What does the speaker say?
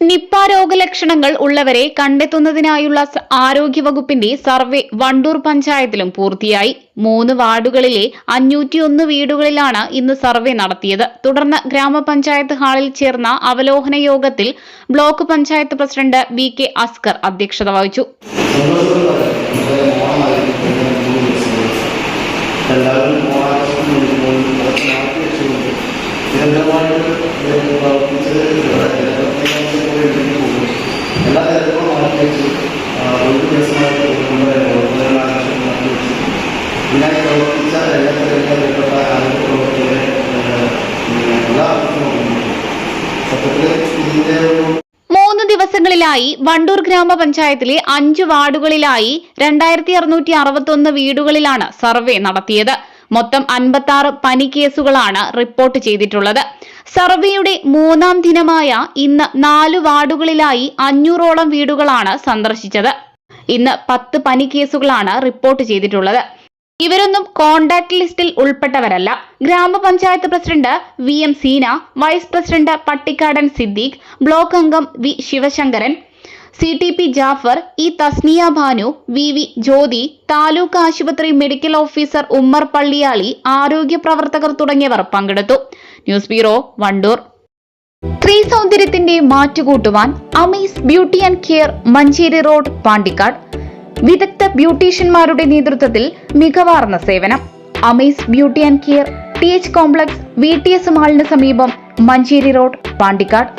Nipah രോഗലക്ഷണങ്ങൾ ഉള്ളവരെ കണ്ടെത്തുന്നതിനായുള്ള ആരോഗ്യവകുപ്പിന്റെ സർവേ വണ്ടൂർ പഞ്ചായത്തിലും പൂർത്തിയായി. മൂന്ന് വാർഡുകളിലെ അഞ്ഞൂറ്റിയൊന്ന് വീടുകളിലാണ് ഇന്ന് സർവേ നടത്തിയത്. തുടർന്ന് ഗ്രാമപഞ്ചായത്ത് ഹാളിൽ ചേർന്ന അവലോകന യോഗത്തിൽ block panchayat president V K Askar അധ്യക്ഷത വഹിച്ചു. നിരന്തരമായിട്ട് പ്രവർത്തിച്ച് എല്ലാ മൂന്ന് ദിവസങ്ങളിലായി വണ്ടൂർ ഗ്രാമപഞ്ചായത്തിലെ അഞ്ച് വാർഡുകളിലായി രണ്ടായിരത്തി അറുന്നൂറ്റി അറുപത്തൊന്ന് വീടുകളിലാണ് സർവേ നടത്തിയത്. മൊത്തം അൻപത്തി ആറ് പനി കേസുകളാണ് റിപ്പോർട്ട് ചെയ്തിട്ടുള്ളത്. സർവേയുടെ മൂന്നാം ദിനമായ ഇന്ന് നാല് വാർഡുകളിലായി അഞ്ഞൂറോളം വീടുകളാണ് സന്ദർശിച്ചത്. ഇന്ന് പത്ത് പനി കേസുകളാണ് റിപ്പോർട്ട് ചെയ്തിട്ടുള്ളത്. ഇവരൊന്നും കോണ്ടാക്ട് ലിസ്റ്റിൽ ഉൾപ്പെട്ടവരല്ല. Gram panchayat president V M Seena vice president Pattikkadan Siddique block അംഗം V Sivasankaran C T P Jafar E Thasniya Bhanu V V Jyothi taluk ആശുപത്രി മെഡിക്കൽ ഓഫീസർ ഉമ്മർ പള്ളിയാളി ആരോഗ്യ പ്രവർത്തകർ തുടങ്ങിയവർ പങ്കെടുത്തു. News bureau Wandoor. സ്ത്രീ സൗന്ദര്യത്തിന്റെ മാറ്റുകൂട്ടുവാൻ Amees beauty and care Manjeri road Pandikkad. വിദഗ്ധ ബ്യൂട്ടീഷ്യന്മാരുടെ നേതൃത്വത്തിൽ മികവാർന്ന സേവനം. Amees beauty and care T H complex V T S മാളിന് സമീപം മഞ്ചേരി റോഡ് പാണ്ടിക്കാട്.